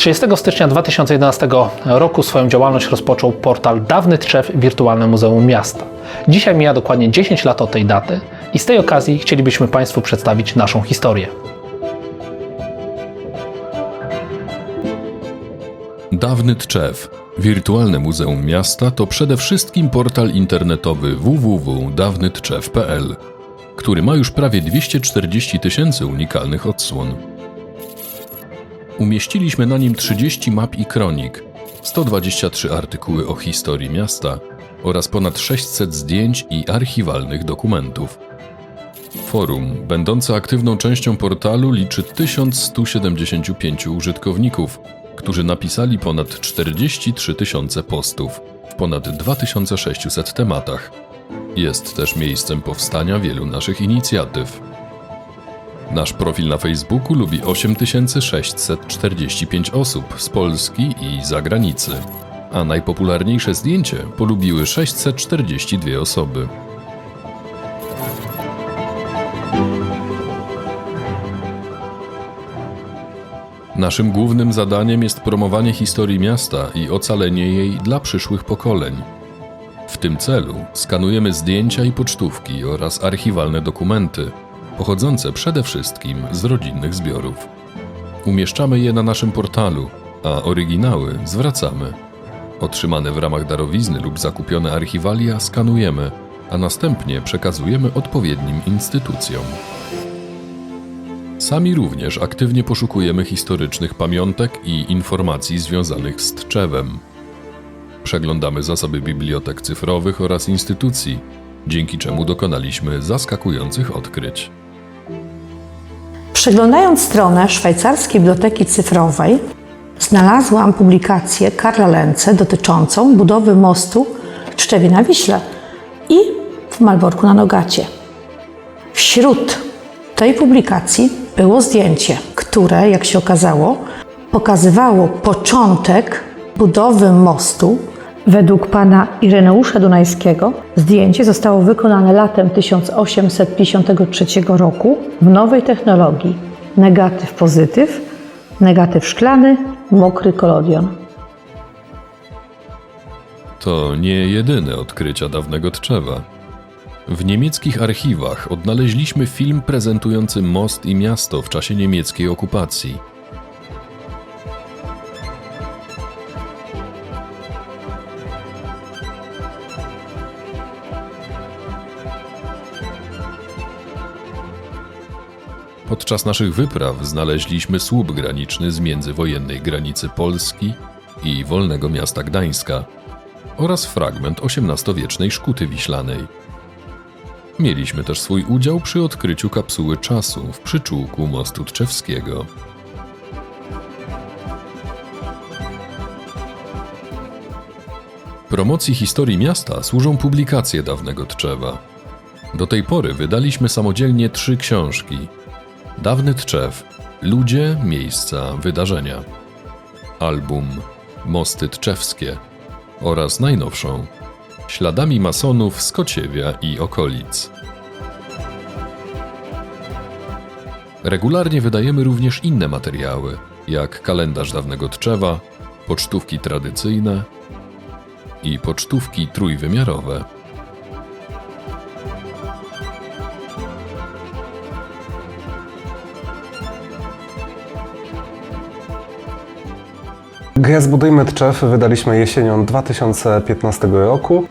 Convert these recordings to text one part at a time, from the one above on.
Trzydziestego stycznia 2011 roku swoją działalność rozpoczął portal Dawny Trzew Wirtualne Muzeum Miasta. Dzisiaj mija dokładnie 10 lat od tej daty i z tej okazji chcielibyśmy Państwu przedstawić naszą historię. Dawny Tczew, wirtualne muzeum miasta, to przede wszystkim portal internetowy www.dawnytczew.pl, który ma już prawie 240 tysięcy unikalnych odsłon. Umieściliśmy na nim 30 map i kronik, 123 artykuły o historii miasta oraz ponad 600 zdjęć i archiwalnych dokumentów. Forum, będące aktywną częścią portalu, liczy 1175 użytkowników, którzy napisali ponad 43 tysiące postów w ponad 2600 tematach. Jest też miejscem powstania wielu naszych inicjatyw. Nasz profil na Facebooku lubi 8645 osób z Polski i zagranicy, a najpopularniejsze zdjęcie polubiły 642 osoby. Naszym głównym zadaniem jest promowanie historii miasta i ocalenie jej dla przyszłych pokoleń. Tym celu skanujemy zdjęcia i pocztówki oraz archiwalne dokumenty, pochodzące przede wszystkim z rodzinnych zbiorów. Umieszczamy je na naszym portalu, a oryginały zwracamy. Otrzymane w ramach darowizny lub zakupione archiwalia skanujemy, a następnie przekazujemy odpowiednim instytucjom. Sami również aktywnie poszukujemy historycznych pamiątek i informacji związanych z Tczewem. Przeglądamy zasoby bibliotek cyfrowych oraz instytucji, dzięki czemu dokonaliśmy zaskakujących odkryć. Przeglądając stronę Szwajcarskiej Biblioteki Cyfrowej, znalazłam publikację Karla Lence dotyczącą budowy mostu w Tczewie na Wiśle i w Malborku na Nogacie. Wśród tej publikacji było zdjęcie, które, jak się okazało, pokazywało początek budowy mostu. Według pana Ireneusza Dunajskiego zdjęcie zostało wykonane latem 1853 roku w nowej technologii negatyw pozytyw, negatyw szklany, mokry kolodion. To nie jedyne odkrycia dawnego Tczewa. W niemieckich archiwach odnaleźliśmy film prezentujący most i miasto w czasie niemieckiej okupacji. Podczas naszych wypraw znaleźliśmy słup graniczny z międzywojennej granicy Polski i wolnego miasta Gdańska oraz fragment XVIII-wiecznej szkuty wiślanej. Mieliśmy też swój udział przy odkryciu kapsuły czasu w przyczółku mostu Tczewskiego. Promocji historii miasta służą publikacje dawnego Tczewa. Do tej pory wydaliśmy samodzielnie trzy książki. Dawny Tczew, Ludzie, Miejsca, Wydarzenia. Album Mosty Tczewskie oraz najnowszą Śladami masonów z Kociewia i okolic. Regularnie wydajemy również inne materiały, jak kalendarz dawnego Tczewa, pocztówki tradycyjne i pocztówki trójwymiarowe. Grę Zbudujmy Tczew wydaliśmy jesienią 2015 roku.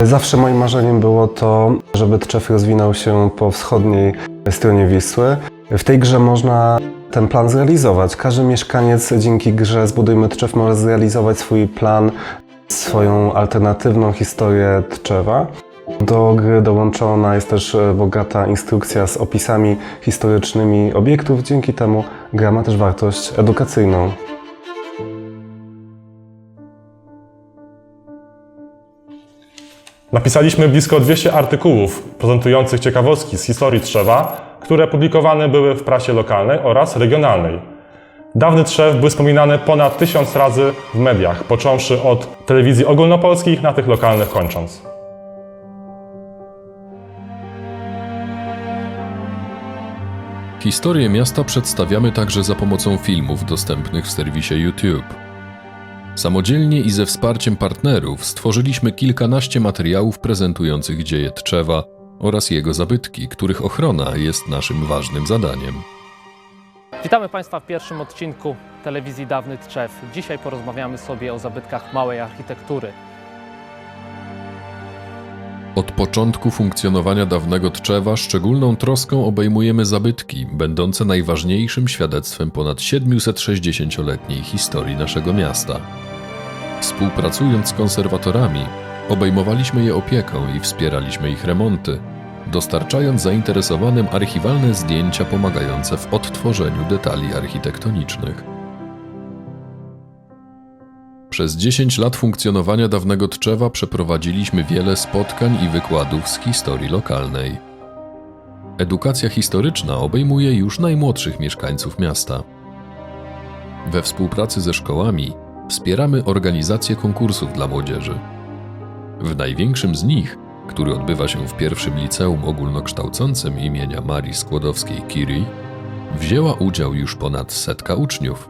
Zawsze moim marzeniem było to, żeby Tczew rozwinął się po wschodniej stronie Wisły. W tej grze można ten plan zrealizować. Każdy mieszkaniec dzięki grze Zbudujmy Tczew może zrealizować swój plan, swoją alternatywną historię Tczewa. Do gry dołączona jest też e, bogata instrukcja z opisami historycznymi obiektów. Dzięki temu gra ma też wartość edukacyjną. Napisaliśmy blisko 200 artykułów prezentujących ciekawostki z historii Trzewa, które publikowane były w prasie lokalnej oraz regionalnej. Dawny Trzew był wspominany ponad tysiąc razy w mediach, począwszy od telewizji ogólnopolskich na tych lokalnych kończąc. Historię miasta przedstawiamy także za pomocą filmów dostępnych w serwisie YouTube. Samodzielnie i ze wsparciem partnerów stworzyliśmy kilkanaście materiałów prezentujących dzieje Tczewa oraz jego zabytki, których ochrona jest naszym ważnym zadaniem. Witamy Państwa w pierwszym odcinku telewizji Dawny Tczew. Dzisiaj porozmawiamy sobie o zabytkach małej architektury. Od początku funkcjonowania dawnego Tczewa szczególną troską obejmujemy zabytki, będące najważniejszym świadectwem ponad 760-letniej historii naszego miasta. Współpracując z konserwatorami, obejmowaliśmy je opieką i wspieraliśmy ich remonty, dostarczając zainteresowanym archiwalne zdjęcia pomagające w odtworzeniu detali architektonicznych. Przez 10 lat funkcjonowania dawnego Tczewa przeprowadziliśmy wiele spotkań i wykładów z historii lokalnej. Edukacja historyczna obejmuje już najmłodszych mieszkańców miasta. We współpracy ze szkołami wspieramy organizację konkursów dla młodzieży. W największym z nich, który odbywa się w pierwszym liceum ogólnokształcącym imienia Marii Skłodowskiej-Curie, wzięła udział już ponad setka uczniów.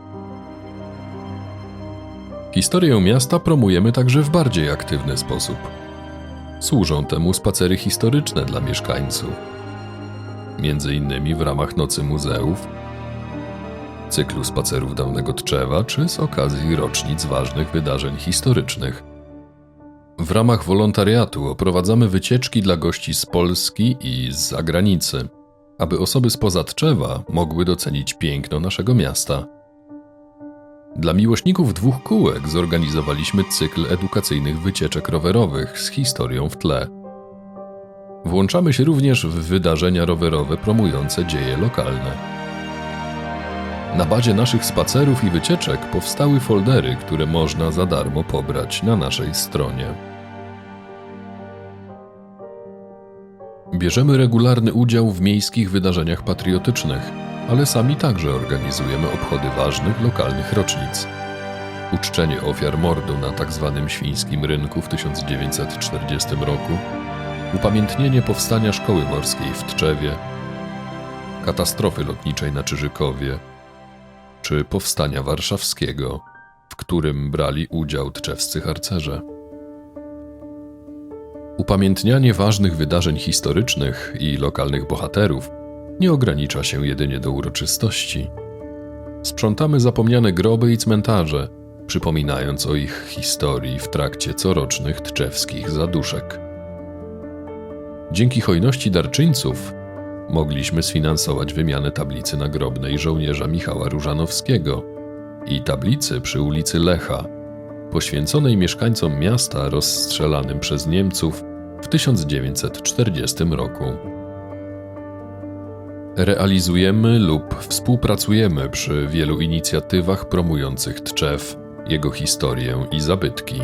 Historię miasta promujemy także w bardziej aktywny sposób. Służą temu spacery historyczne dla mieszkańców, między innymi w ramach Nocy Muzeów, cyklu spacerów dawnego Tczewa czy z okazji rocznic ważnych wydarzeń historycznych. W ramach wolontariatu oprowadzamy wycieczki dla gości z Polski i z zagranicy, aby osoby spoza Tczewa mogły docenić piękno naszego miasta. Dla miłośników dwóch kółek zorganizowaliśmy cykl edukacyjnych wycieczek rowerowych z historią w tle. Włączamy się również w wydarzenia rowerowe promujące dzieje lokalne. Na bazie naszych spacerów i wycieczek powstały foldery, które można za darmo pobrać na naszej stronie. Bierzemy regularny udział w miejskich wydarzeniach patriotycznych, ale sami także organizujemy obchody ważnych lokalnych rocznic. Uczczenie ofiar mordu na tzw. świńskim rynku w 1940 roku, upamiętnienie powstania szkoły morskiej w Tczewie, katastrofy lotniczej na Czyżykowie, czy powstania warszawskiego, w którym brali udział tczewscy harcerze. Upamiętnianie ważnych wydarzeń historycznych i lokalnych bohaterów nie ogranicza się jedynie do uroczystości. Sprzątamy zapomniane groby i cmentarze, przypominając o ich historii w trakcie corocznych tczewskich zaduszek. Dzięki hojności darczyńców mogliśmy sfinansować wymianę tablicy nagrobnej żołnierza Michała Różanowskiego i tablicy przy ulicy Lecha, poświęconej mieszkańcom miasta rozstrzelanym przez Niemców w 1940 roku. Realizujemy lub współpracujemy przy wielu inicjatywach promujących Tczew, jego historię i zabytki.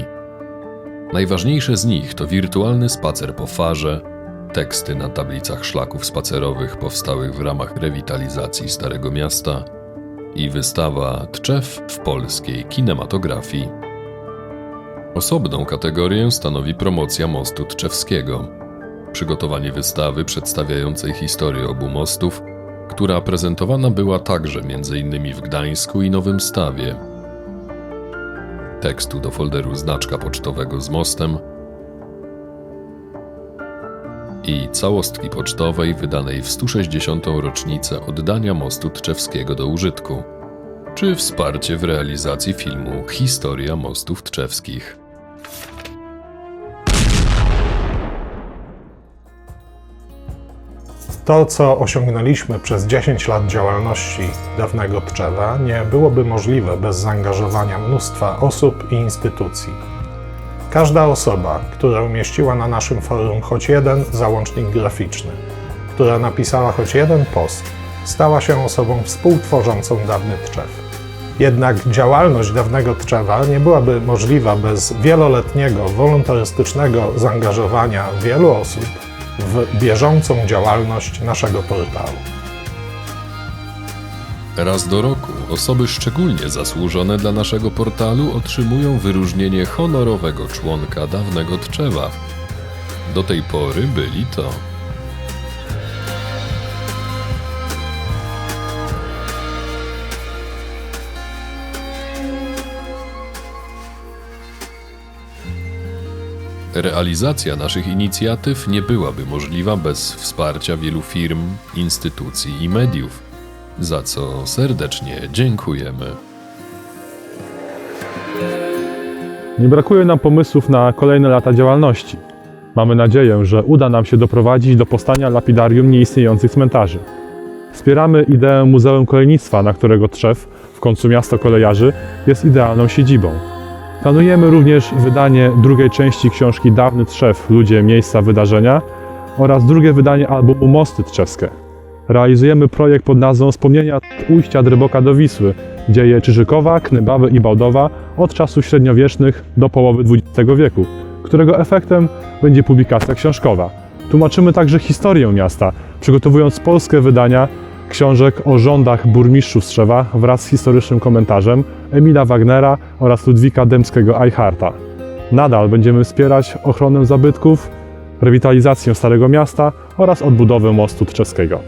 Najważniejsze z nich to wirtualny spacer po farze, teksty na tablicach szlaków spacerowych powstałych w ramach rewitalizacji Starego Miasta i wystawa Tczew w polskiej kinematografii. Osobną kategorię stanowi promocja mostu tczewskiego. Przygotowanie wystawy przedstawiającej historię obu mostów, która prezentowana była także m.in. w Gdańsku i Nowym Stawie. Tekstu do folderu znaczka pocztowego z mostem i całostki pocztowej wydanej w 160. rocznicę oddania mostu tczewskiego do użytku, czy wsparcie w realizacji filmu Historia mostów tczewskich. To, co osiągnęliśmy przez 10 lat działalności dawnego Tczewa, nie byłoby możliwe bez zaangażowania mnóstwa osób i instytucji. Każda osoba, która umieściła na naszym forum choć jeden załącznik graficzny, która napisała choć jeden post, stała się osobą współtworzącą dawny Tczew. Jednak działalność dawnego Tczewa nie byłaby możliwa bez wieloletniego, wolontarystycznego zaangażowania wielu osób w bieżącą działalność naszego portalu. Raz do roku osoby szczególnie zasłużone dla naszego portalu otrzymują wyróżnienie honorowego członka dawnego Tczewa. Do tej pory byli to Realizacja naszych inicjatyw nie byłaby możliwa bez wsparcia wielu firm, instytucji i mediów za co serdecznie dziękujemy. Nie brakuje nam pomysłów na kolejne lata działalności. Mamy nadzieję, że uda nam się doprowadzić do powstania lapidarium nieistniejących cmentarzy. Wspieramy ideę Muzeum Kolejnictwa, na którego Trzew, w końcu miasto kolejarzy, jest idealną siedzibą. Planujemy również wydanie drugiej części książki Dawny Trzew, Ludzie, Miejsca, Wydarzenia oraz drugie wydanie albumu Mosty Trzewskie. Realizujemy projekt pod nazwą Wspomnienia ujścia Dryboka do Wisły, dzieje Czyżykowa, Knybawy i Bałdowa od czasów średniowiecznych do połowy XX wieku, którego efektem będzie publikacja książkowa. Tłumaczymy także historię miasta, przygotowując polskie wydania książek o rządach burmistrzów Strzewa wraz z historycznym komentarzem Emila Wagnera oraz Ludwika Dębskiego-Eichharta. Nadal będziemy wspierać ochronę zabytków, rewitalizację Starego Miasta oraz odbudowę mostu Trzeskiego.